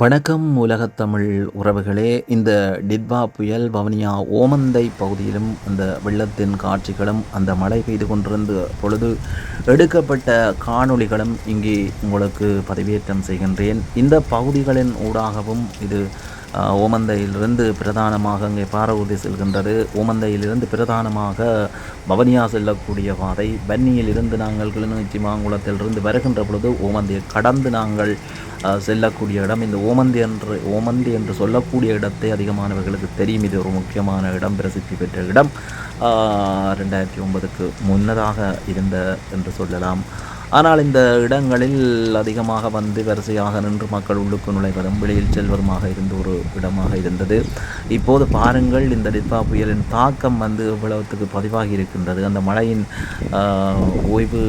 வணக்கம் உலகத்தமிழ் உறவுகளே. இந்த டிட்வா புயல் வவுனியா ஓமந்தை பகுதியிலும் அந்த வெள்ளத்தின் காட்சிகளும் அந்த மழை பெய்து கொண்டிருந்த பொழுது எடுக்கப்பட்ட காணொளிகளும் இங்கே உங்களுக்கு பதிவேற்றம் செய்கின்றேன். இந்த பகுதிகளின் ஊடாகவும் இது ஓமந்தையிலிருந்து பிரதானமாக அங்கே பாரவூர்தி செல்கின்றது. ஓமந்தையிலிருந்து பிரதானமாக பவனியா செல்லக்கூடிய பாதை பன்னியிலிருந்து நாங்கள் கிளிநொச்சி மாங்குளத்திலிருந்து வருகின்ற பொழுது ஓமந்தையை கடந்து நாங்கள் செல்லக்கூடிய இடம். இந்த ஓமந்தி என்று ஓமந்தி என்று சொல்லக்கூடிய இடத்தை அதிகமானவர்களுக்கு தெரியும். இது ஒரு முக்கியமான இடம் பிரசித்தி பெற்ற இடம். ரெண்டாயிரத்தி ஒன்பதுக்கு முன்னதாக இருந்த என்று சொல்லலாம். ஆனால் இந்த இடங்களில் அதிகமாக வந்து வரிசையாக நின்று மக்கள் உள்ளுக்கு நுழைவதும் வெளியில் செல்வதுமாக இருந்த ஒரு இடமாக இருந்தது. இப்போது பாருங்கள் இந்த டிட்பா புயலின் தாக்கம் வந்து எவ்வளவுத்துக்கு பதிவாகி இருக்கின்றது. அந்த மழையின் ஓய்வு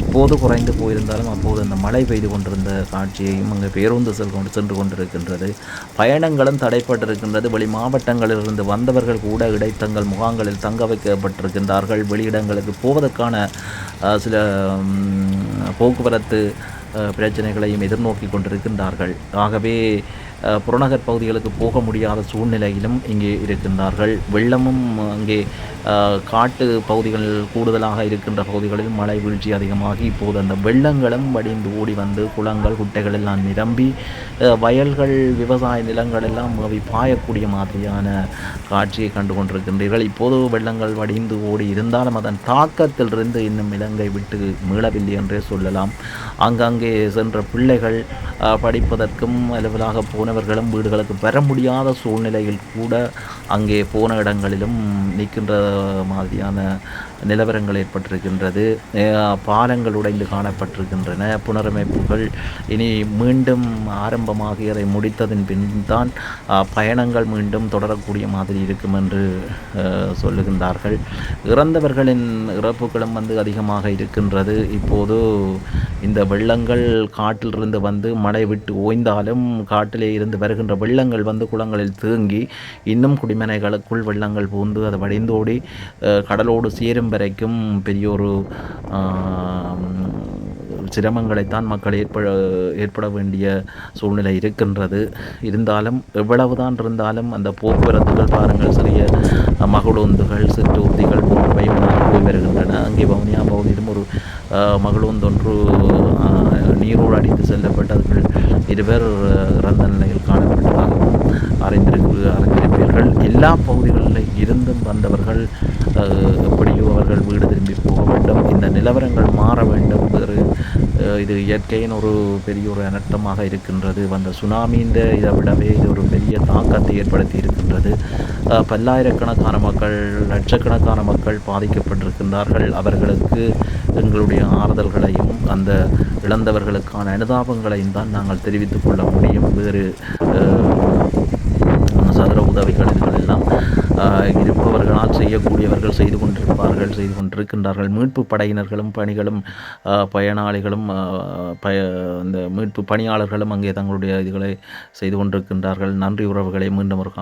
இப்போது குறைந்து போயிருந்தாலும் அப்போது அந்த மழை பெய்து கொண்டிருந்த காட்சியையும் அங்கே பேருந்து செல் கொண்டு சென்று கொண்டிருக்கின்றது. பயணங்களும் தடைப்பட்டிருக்கின்றது. வெளி மாவட்டங்களிலிருந்து வந்தவர்கள் கூட இடைத்தங்கள் முகாம்களில் தங்க வைக்கப்பட்டிருக்கின்றார்கள். வெளியிடங்களுக்கு போவதற்கான சில போக்குவரத்து பிரச்சனைகளையும் எதிர்நோக்கி கொண்டிருக்கின்றார்கள். ஆகவே புறநகர் பகுதிகளுக்கு போக முடியாத சூழ்நிலையிலும் இங்கே இருக்கின்றார்கள். வெள்ளமும் அங்கே காட்டு பகுதிகள் கூடுதலாக இருக்கின்ற பகுதிகளில் மழை வீழ்ச்சி அதிகமாகி இப்போது அந்த வெள்ளங்களும் வடிந்து ஓடி வந்து குளங்கள் குட்டைகள் எல்லாம் நிரம்பி வயல்கள் விவசாய நிலங்கள் எல்லாம் அவை பாயக்கூடிய மாதிரியான காட்சியை கண்டு கொண்டிருக்கின்றீர்கள். இப்போது வெள்ளங்கள் வடிந்து ஓடி இருந்தாலும் அதன் தாக்கத்திலிருந்து இன்னும் இலங்கை விட்டு மீளவில்லை என்றே சொல்லலாம். அங்கங்கே சென்ற பிள்ளைகள் படிப்பதற்கும் படிப்பதற்கும் அலுவலாக போனவர்களும் வீடுகளுக்கு பெற முடியாத சூழ்நிலையில் கூட அங்கே போன இடங்களிலும் நிற்கின்ற மாதிரியான நிலவரங்கள் ஏற்பட்டிருக்கின்றது. பாலங்கள் உடைந்து காணப்பட்டிருக்கின்றன. புனரமைப்புகள் இனி மீண்டும் ஆரம்பமாகியதை முடித்ததன் முடித்ததின் பின் தான் பயணங்கள் மீண்டும் தொடரக்கூடிய மாதிரி இருக்கும் என்று சொல்லுகின்றார்கள். இறந்தவர்களின் இறப்புகளும் வந்து அதிகமாக இருக்கின்றது. இப்போது இந்த வெள்ளங்கள் காட்டிலிருந்து வந்து மழை விட்டு ஓய்ந்தாலும் காட்டிலே இருந்து வருகின்ற வெள்ளங்கள் வந்து குளங்களில் தேங்கி இன்னும் குடிமனைகளுக்குள் வெள்ளங்கள் பூந்து அது வடிந்தோடி கடலோடு சேரும் வரைக்கும் பெரிய ஒரு சிரமங்களைத்தான் மக்கள் ஏற்பட ஏற்பட வேண்டிய சூழ்நிலை இருக்கின்றது. இருந்தாலும் எவ்வளவுதான் இருந்தாலும் அந்த போக்குவரத்துகள் பாருங்கள் சிறிய மகளுந்துகள் சிற்றூர்திகள் போன்றவை போய் வருகின்றன. அங்கே வவுனியா பகுதியிலும் ஒரு மகளூந்தொன்று மகளுந்தொன்று நீரோடு அடித்து செல்லப்பட்டவர்கள் இருவர் இறந்த நிலையில் காணப்பட்டதாகவும் அறிந்திருக்கு அறிந்திருப்பீர்கள். எல்லா பகுதிகளில் இருந்தும் வந்தவர்கள் எப்படியோ அவர்கள் வீடு திரும்பி போக வேண்டும். இந்த நிலவரங்கள் மாற வேண்டும். இது இயற்கையின் ஒரு பெரிய ஒரு அனர்த்தமாக இருக்கின்றது. வந்த சுனாமின்ற இதை விடவே இது ஒரு பெரிய தாக்கத்தை ஏற்படுத்தி இருக்கின்றது. பல்லாயிரக்கணக்கான மக்கள் லட்சக்கணக்கான மக்கள் பாதிக்கப்பட்டிருக்கின்றார்கள். அவர்களுக்கு எங்களுடைய ஆறுதல்களையும் அந்த இழந்தவர்களுக்கான அனுதாபங்களையும் தான் நாங்கள் தெரிவித்துக் கொள்ள முடியும். வேறு சதுர உதவிகள் எல்லாம். இருப்பவர்களால் செய்யக்கூடியவர்கள் செய்து கொண்டிருப்பார்கள் செய்து கொண்டிருக்கின்றார்கள். மீட்பு படையினர்களும் பணிகளும் பயனாளிகளும் பய இந்த மீட்பு பணியாளர்களும் அங்கே தங்களுடைய இதுகளை செய்து கொண்டிருக்கின்றார்கள். நன்றி உறவுகளை மீண்டும் ஒரு